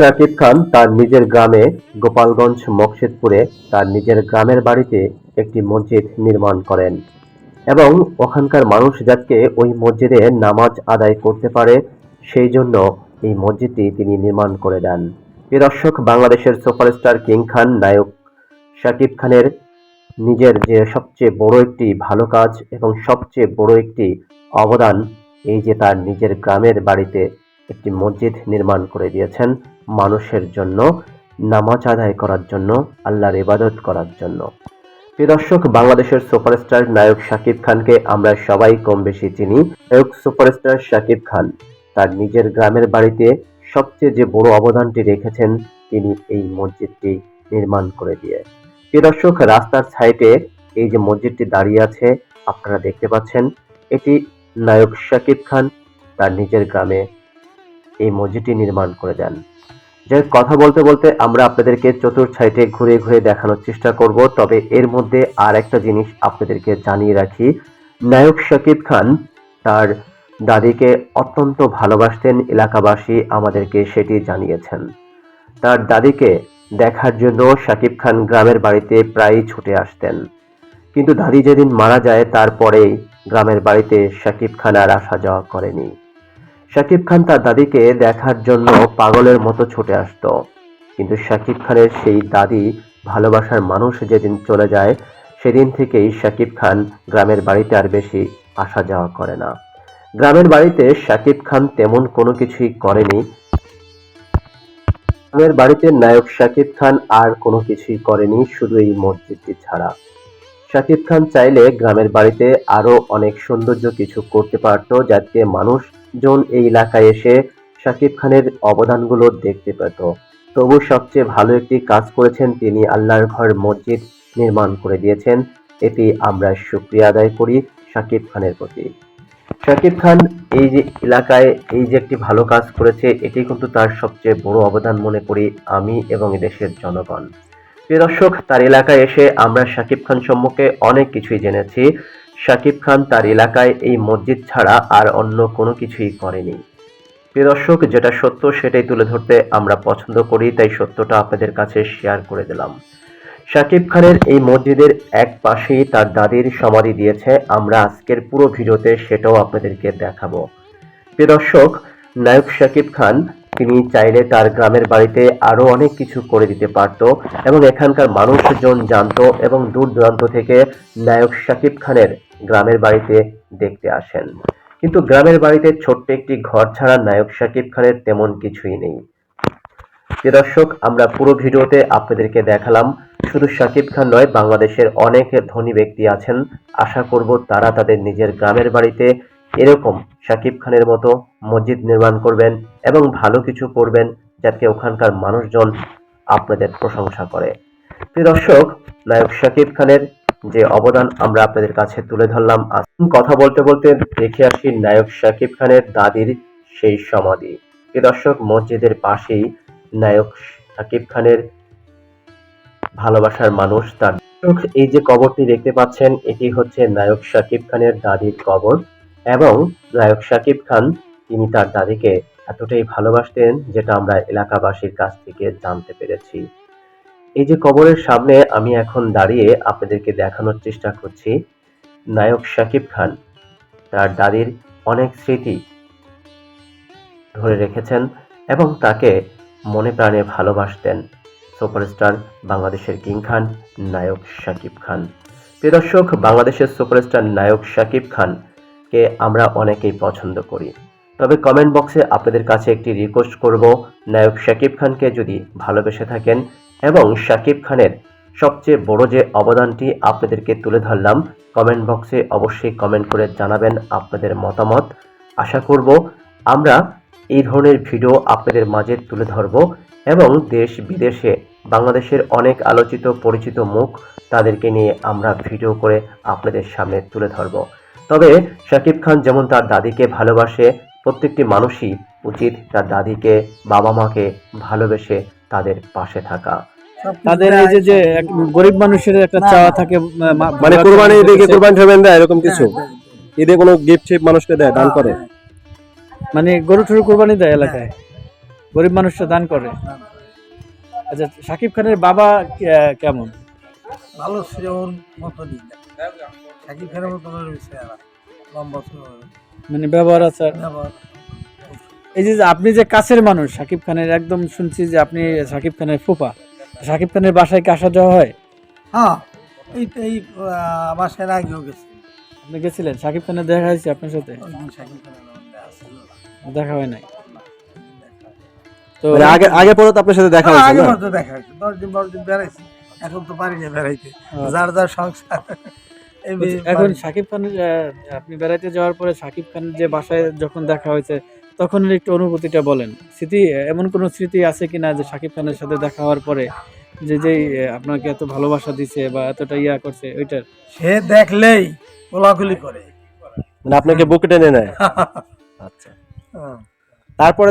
শাকিব খান তার নিজের গ্রামে গোপালগঞ্জ মকসিদপুরে তার নিজের গ্রামের বাড়িতে একটি মসজিদ নির্মাণ করেন এবং ওখানকার মানুষ যাতে ওই মসজিদে নামাজ আদায় করতে পারে, সেই জন্য এই মসজিদটি তিনি নির্মাণ করে দেন। দর্শক, বাংলাদেশের সুপারস্টার কিং খান নায়ক শাকিব খানের নিজের যে সবচেয়ে বড় একটি ভালো কাজ এবং সবচেয়ে বড় একটি অবদান, এই যে তার নিজের গ্রামের বাড়িতে একটি মসজিদ নির্মাণ করে দিয়েছেন মানুষের জন্য, নামাজ আদায় করার জন্য, আল্লাহর ইবাদত করার জন্য। দর্শক, বাংলাদেশের সুপারস্টার নায়ক শাকিব খানকে আমরা সবাই কম বেশি চিনি। নায়ক সুপারস্টার শাকিব খান তার নিজের গ্রামের বাড়িতে সবচেয়ে যে বড় অবদানটি রেখেছেন তিনি এই মসজিদটি নির্মাণ করে দিয়ে। দর্শক, রাস্তার সাইডে এই যে মসজিদটি দাঁড়িয়ে আছে, আপনারা দেখতে পাচ্ছেন, এটি নায়ক শাকিব খান তার নিজের গ্রামে এই মসজিদটি নির্মাণ করে দেন। যে কথা বলতে বলতে আমরা আপনাদেরকে চতুর সাইডে ঘুরে ঘুরে দেখানোর চেষ্টা করব। তবে এর মধ্যে আর একটা জিনিস আপনাদেরকে জানিয়ে রাখি। নায়ক শাকিব খান তার দাদিকে অত্যন্ত ভালোবাসতেন, এলাকাবাসী আমাদেরকে সেটি জানিয়েছেন। তার দাদিকে দেখার জন্য শাকিব খান গ্রামের বাড়িতে প্রায়ই ছুটে আসতেন। কিন্তু দাদি যেদিন মারা যায়, তারপরেই গ্রামের বাড়িতে শাকিব খান আর আসা যাওয়া করেনি। শাকিব খান তার দাদিকে দেখার জন্য পাগলের মতো ছুটে আসতো। কিন্তু শাকিব খানের সেই দাদি ভালোবাসার মানুষ যেদিন চলে যায়, সেদিন থেকেই শাকিব খান গ্রামের বাড়িতে আর বেশি আসা যাওয়া করে না। গ্রামের বাড়িতে শাকিব খান তেমন কোনো কিছুই করেনি। গ্রামের বাড়িতে নায়ক শাকিব খান আর কোনো কিছুই করেনি, শুধু এই মসজিদটি ছাড়া। শাকিব খান চাইলে গ্রামের বাড়িতে আরও অনেক সৌন্দর্য কিছু করতে পারতো, যাতে মানুষজন এই এলাকায় এসে শাকিব খানের অবদানগুলো দেখতে পেত। তবু সবচেয়ে ভালো একটি কাজ করেছেন তিনি আল্লাহর ঘর মসজিদ নির্মাণ করে দিয়েছেন। এটি আমরা শুক্রিয়া আদায় করি শাকিব খানের প্রতি। শাকিব খান এই যে এলাকায় এই যে একটি ভালো কাজ করেছে, এটি কিন্তু তার সবচেয়ে বড় অবদান মনে করি আমি এবং দেশের জনগণ। প্রিয় দর্শক, তার এলাকায় এসে আমরা শাকিব খান সম্পর্কে অনেক কিছুই জেনেছি। শাকিব খান তার এলাকায় এই মসজিদ ছাড়া আর অন্য কোনো কিছুই করেনি। প্রিয় দর্শক, যেটা সত্য সেটাই তুলে ধরতে আমরা পছন্দ করি, তাই সত্যটা আপনাদের কাছে শেয়ার করে দিলাম। শাকিব খানের এই মসজিদের এক পাশেই তার দাদির সমাধি দিয়েছে, আমরা আজকের পুরো ভিডিওতে সেটাও আপনাদেরকে দেখাবো। প্রিয় দর্শক, নায়ক শাকিব খান তিনি চাইলে তার গ্রামের বাড়িতে আরও অনেক কিছু করে দিতে পারতো এবং এখানকার মানুষজন জানতো এবং দূর দূরান্ত থেকে নায়ক শাকিব খানের গ্রামের বাড়িতে দেখতে আসেন। কিন্তু গ্রামের বাড়িতে ছোট্ট একটি ঘর ছাড়া নায়ক শাকিব খানের তেমন কিছুই নেই। দর্শক, আমরা পুরো ভিডিওতে আপনাদেরকে দেখালাম, শুধু শাকিব খান নয়, বাংলাদেশের অনেক ধনী ব্যক্তি আছেন। আশা করব তারা তাদের নিজের গ্রামের বাড়িতে এরকম শাকিব খানের মতো মসজিদ নির্মাণ করবেন এবং ভালো কিছু করবেন যাতে ওখানকার মানুষজন আপনাদের প্রশংসা করে। প্রিয় দর্শক, নায়ক শাকিব খানের যে অবদান আমরা আপনাদের কাছে তুলে ধরলাম কথা বলতে বলতে দেখে আসি নায়ক শাকিব খানের দাদির সেই সমাধি। প্রিয় দর্শক, মসজিদের পাশেই নায়ক শাকিব খানের ভালোবাসার মানুষ তার। এই যে কবরটি দেখতে পাচ্ছেন, এটি হচ্ছে নায়ক শাকিব খানের দাদির কবর। এবং নায়ক শাকিব খান, তিনি তার দাদিকে এতটাই ভালোবাসতেন যেটা আমরা এলাকাবাসীর কাছ থেকে জানতে পেরেছি। এই যে কবরের সামনে আমি এখন দাঁড়িয়ে আপনাদেরকে দেখানোর চেষ্টা করছি নায়ক শাকিব খান, তার দাদির অনেক স্মৃতি ধরে রেখেছেন এবং তাকে মনে প্রাণে ভালোবাসতেন। সুপারস্টার বাংলাদেশের কিং খান, নায়ক শাকিব খান। প্রিয় দর্শক, বাংলাদেশের সুপারস্টার নায়ক শাকিব খান কে আমরা অনেকেই পছন্দ করি। তবে কমেন্ট বক্সে আপনাদের কাছে একটি রিকোয়েস্ট করব, নায়ক শাকিব খানকে যদি ভালোবেসে থাকেন এবং শাকিব খানের সবচেয়ে বড় যে অবদানটি আপনাদেরকে তুলে ধরলাম কমেন্ট বক্সে অবশ্যই কমেন্ট করে জানাবেন আপনাদের মতামত। আশা করব আমরা এই ধরনের ভিডিও আপনাদের মাঝে তুলে ধরব এবং দেশ বিদেশে বাংলাদেশের অনেক আলোচিত, পরিচিত মুখ তাদেরকে নিয়ে আমরা ভিডিও করে আপনাদের সামনে তুলে ধরব। তবে শাকিব খান যেমন তার দাদিকে ভালোবাসে প্রত্যেকটি মানুষই উচিত তার দাদিকে বাবা মাকে ভালোবেসে তাদের পাশে থাকা। তাদের এই যে যে গরিব মানুষের একটা চাওয়া থাকে মানে কোরবানি ঈদে কি গেছে। দেয় এরকম কিছু? হ্যাঁ, ঈদে কোনো গিফট শিফট মানুষকে দেয় দান করে? মানে গরু টরু কোরবানি দেয় এলাকায়? গরিব মানুষরা দান করে? আচ্ছা শাকিব খানের বাবা কেমন? ভালো ওর মতনই। সাকিব খানের লম্বা মানে ব্যবহার আবার এই যে আপনি যে কাছের মানুষ শাকিব খানের একদম শুনছি যে আপনি শাকিব খানের ফুপা। শাকিব খানের বাসায় কি আসা যাওয়া হয়? হ্যাঁ এই তো এই মাসের আগেও গেছে। আপনি গেছিলেন? শাকিব খানের দেখা হয়েছে আপনার সাথে? সাকিব দেখা হয় নাই? তো মানে আগে আগে পরে তো আপনার সাথে দেখা হয়েছে আগে মতো দেখা হয়েছে। দশ দিন বারো দিন বেড়াইছি। এখন তো পারি না বেড়াইতে। যার যার সংসার। এখন শাকিব খানের আপনি বেড়াইতে যাওয়ার পরে শাকিব খানের যে বাসায় যখন দেখা হয়েছে তখন একটু অনুভূতিটা বলেন। স্মৃতি এমন কোনো স্মৃতি আছে কিনা যে শাকিব খানের সাথে দেখা হওয়ার পরে যে যে আপনাকে এত ভালোবাসা দিছে বা এতটা ইয়া করছে ওইটার? সে দেখলেই গোলাগুলি করে। মানে আপনাকে বুকে টেনে নেয়। আচ্ছা। তারপরে